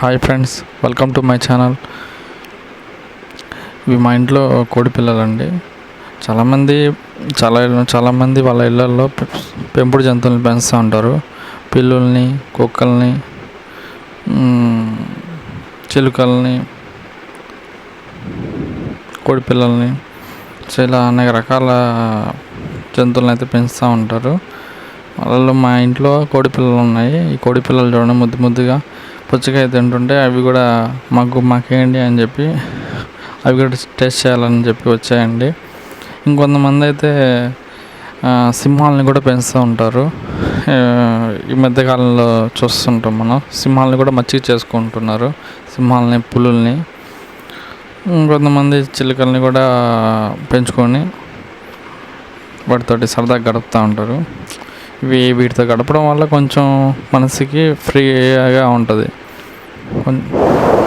Hi friends welcome to my channel ఇవి మా ఇంట్లో కోడి పిల్లలండి. చాలామంది చాలా చాలామంది వాళ్ళ ఇళ్ళల్లో పెంపుడు జంతువులను పెంచుతూ ఉంటారు. పిల్లుల్ని కుక్కల్ని చిలుకల్ని కోడి పిల్లల్ని ఇలా అనేక రకాల జంతువులను అయితే పెంచుతూ ఉంటారు. వాళ్ళలో మా ఇంట్లో కోడి పిల్లలు ఉన్నాయి. ఈ కోడి పిల్లలు చూడండి ముద్దు ముద్దుగా పుచ్చకాయ తింటుంటే అవి కూడా మాకు మాకేయండి అని చెప్పి అవి కూడా టేస్ట్ చేయాలని చెప్పి వచ్చాయండి. ఇంకొంతమంది అయితే సింహాలని కూడా పెంచుతూ ఉంటారు. ఈ మధ్యకాలంలో చూస్తుంటాం మనం. సింహాలని కూడా మచ్చిక చేసుకుంటున్నారు. సింహాలని పులుల్ని. ఇంకొంతమంది చిలుకల్ని కూడా పెంచుకొని వాటితోటి సరదాగా గడుపుతూ ఉంటారు. ఇవి వీటితో గడపడం వల్ల కొంచెం మనసుకి ఫ్రీగా ఉంటుంది. 我